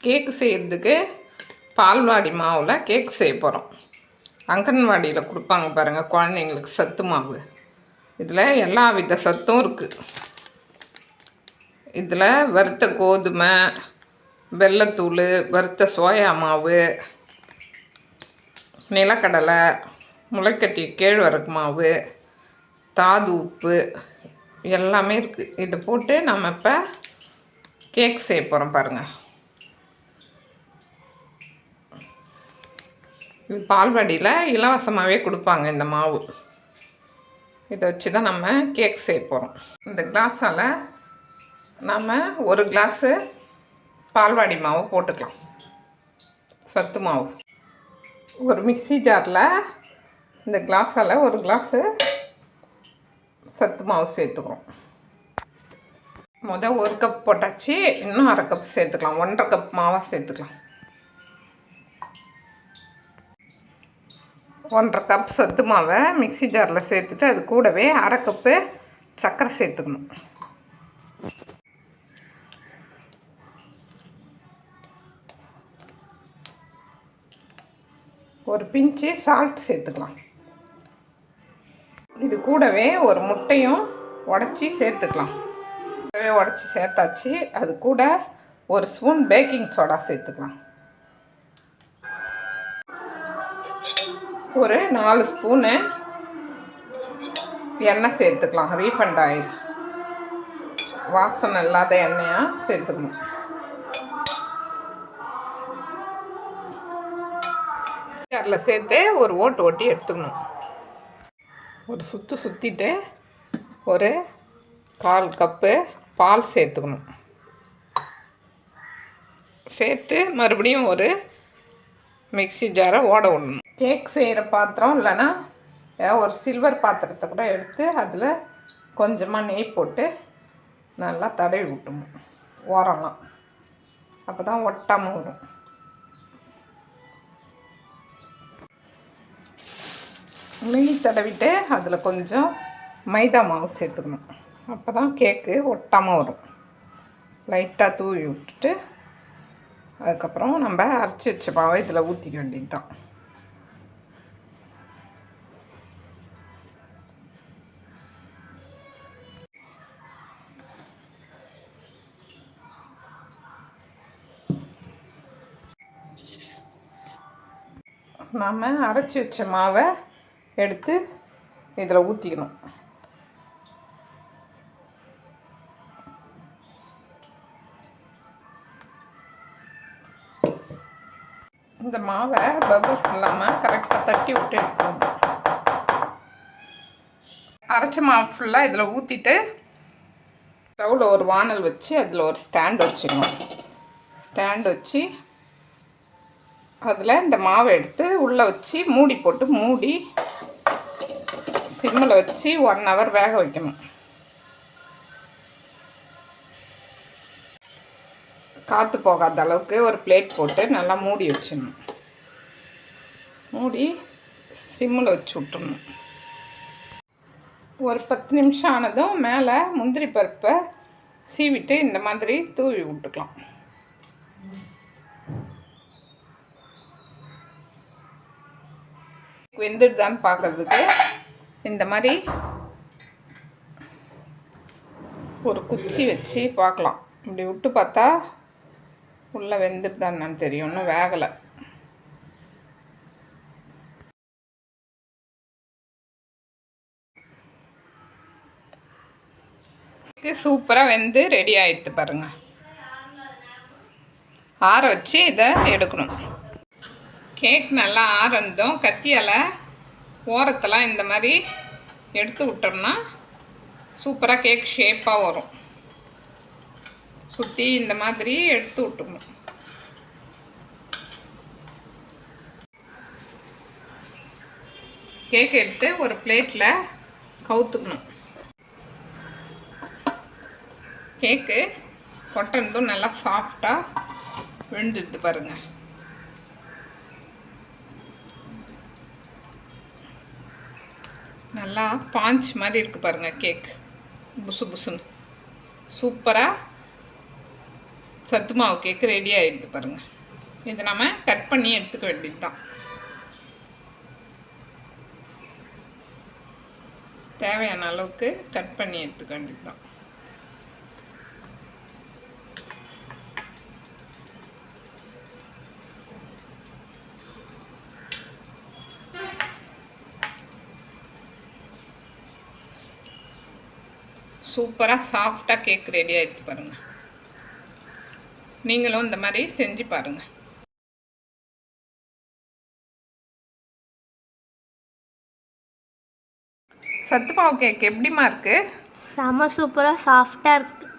கேக்கு செய்கிறதுக்கு பால்வாடி மாவில் கேக் செய்ய போகிறோம் அங்கன்வாடியில் கொடுப்பாங்க பாருங்கள் குழந்தைங்களுக்கு சத்து மாவு. இதில் எல்லா வித சத்தும் இருக்குது இதில் வறுத்த கோதுமை வெள்ளத்தூள் வறுத்த சோயா மாவு நிலக்கடலை முளைக்கட்டி கேழ்வரகு மாவு தாது உப்பு எல்லாமே இருக்குது இதை போட்டு நம்ம இப்போ கேக் செய்ய போகிறோம் பாருங்கள் இது பால்வாடியில் இலவசமாகவே கொடுப்பாங்க இந்த மாவு. இதை வச்சு தான் நம்ம கேக் செய்ய போகிறோம் இந்த கிளாஸால் நம்ம ஒரு கிளாஸு பால்வாடி மாவு போட்டுக்கலாம். சத்து மாவு. ஒரு மிக்ஸி ஜாரில் இந்த கிளாஸால் ஒரு கிளாஸு சத்து மாவு சேர்த்துக்கிறோம் மொதல் ஒரு கப் போட்டாச்சு இன்னும் அரை கப் சேர்த்துக்கலாம். ஒன்றரை கப் மாவாக சேர்த்துக்கலாம். ஒன்றரை கப் சத்து மாவை மிக்சி ஜாரில் சேர்த்துட்டு அது கூடவே அரை கப்பு சர்க்கரை சேர்த்துக்கணும். ஒரு பிஞ்சு சால்ட் சேர்த்துக்கலாம். இது கூடவே ஒரு முட்டையும் உடச்சி சேர்த்துக்கலாம். கூடவே உடச்சி சேர்த்தாச்சு. அது கூட ஒரு ஸ்பூன் பேக்கிங் சோடா சேர்த்துக்கலாம். ஒரு நாலு ஸ்பூனு எண்ணெய் சேர்த்துக்கலாம். ரீஃபண்ட் ஆயில் வாசனை இல்லாத எண்ணெயாக சேர்த்துக்கணும். அதில் சேர்த்து ஒரு ஓட்டு ஓட்டி எடுத்துக்கணும். ஒரு சுற்று சுற்றிட்டு ஒரு கால் கப்பு பால் சேர்த்துக்கணும். சேர்த்து மறுபடியும் ஒரு மிக்ஸி ஜாரை ஓட விடணும். கேக் செய்கிற பாத்திரம் இல்லைன்னா ஒரு சில்வர் பாத்திரத்தை கூட எடுத்து அதில் கொஞ்சமாக நெய் போட்டு நல்லா தடவி விட்டணும் ஓரலாம் அப்போ தான் ஒட்டாமல் வரும். நெய் தடவிட்டு அதில் கொஞ்சம் மைதா மாவு சேர்த்துக்கணும். அப்போ தான் கேக்கு ஒட்டாமல் வரும். லைட்டாக தூவி விட்டுட்டு அதுக்கப்புறம் நம்ம அரைச்சி வச்ச மாவை இதில் ஊற்றிக்க வேண்டியது தான் நாம் அரைச்சி வச்ச மாவை எடுத்து இதில் ஊற்றிக்கணும் இந்த மாவை பபுள்ஸ் இல்லாமல் கரெக்டாக தட்டி விட்டு எடுக்கணும் அரைச்ச மாவு ஃபுல்லாக இதில் ஊற்றிட்டு ஸ்டவ்வில் ஒரு வானல் வச்சு அதில் ஒரு ஸ்டாண்ட் வச்சுக்கணும் ஸ்டாண்ட் வச்சு அதில் இந்த மாவை எடுத்து உள்ளே வச்சு மூடி போட்டு மூடி சிம்மில் வச்சு ஒன் ஹவர் வேக வைக்கணும். காற்று போகாத அளவுக்கு ஒரு பிளேட் போட்டு நல்லா மூடி வச்சிடணும். மூடி சிம்மில் வச்சு விட்டுணும் ஒரு பத்து நிமிஷம் ஆனதும் மேலே முந்திரி பருப்பை சீவிட்டு இந்த மாதிரி தூவி விட்டுக்கலாம். வெந்துடுதான்னு பார்க்கறதுக்கு இந்த மாதிரி ஒரு குச்சி வச்சு பார்க்கலாம். இப்படி விட்டு பார்த்தா உள்ளே வெந்துடுதான்னு தெரியும். இன்னும் வேகலை. சூப்பராக வெந்து ரெடி ஆயிடுத்து பாருங்க. ஆற வச்சு இதை எடுக்கணும். கேக் நல்லா ஆறந்ததும் கத்தியால் ஓரத்தெல்லாம் இந்த மாதிரி எடுத்து விட்டோம்னா சூப்பராக கேக் ஷேப்பாக வரும். குத்தி இந்த மாதிரி எடுத்து விட்டுக்கணும் கேக் எடுத்து ஒரு பிளேட்டில் கவுத்துக்கணும். கேக்கு கொட்டனதும் நல்லா சாஃப்டாக விழுந்துடுது பாருங்கள் நல்லா பாஞ்ச் மாதிரி இருக்குது பாருங்கள் கேக். புசு புசுன்னு. சூப்பராக சத்து மாவு கேக்கு ரெடி ஆகிடுது பாருங்கள் இது நம்ம கட் பண்ணி எடுத்துக்க வேண்டியது தான் தேவையான அளவுக்கு கட் பண்ணி எடுத்துக்க வேண்டியது தான் சூப்பராக சாஃப்டாக கேக் ரெடி ஆகிடுது பாருங்கள் நீங்களும் இந்த மாதிரி செஞ்சு பாருங்கள் சத்துமாவு கேக் எப்படிமா இருக்குது செம சூப்பராக சாஃப்டாக இருக்குது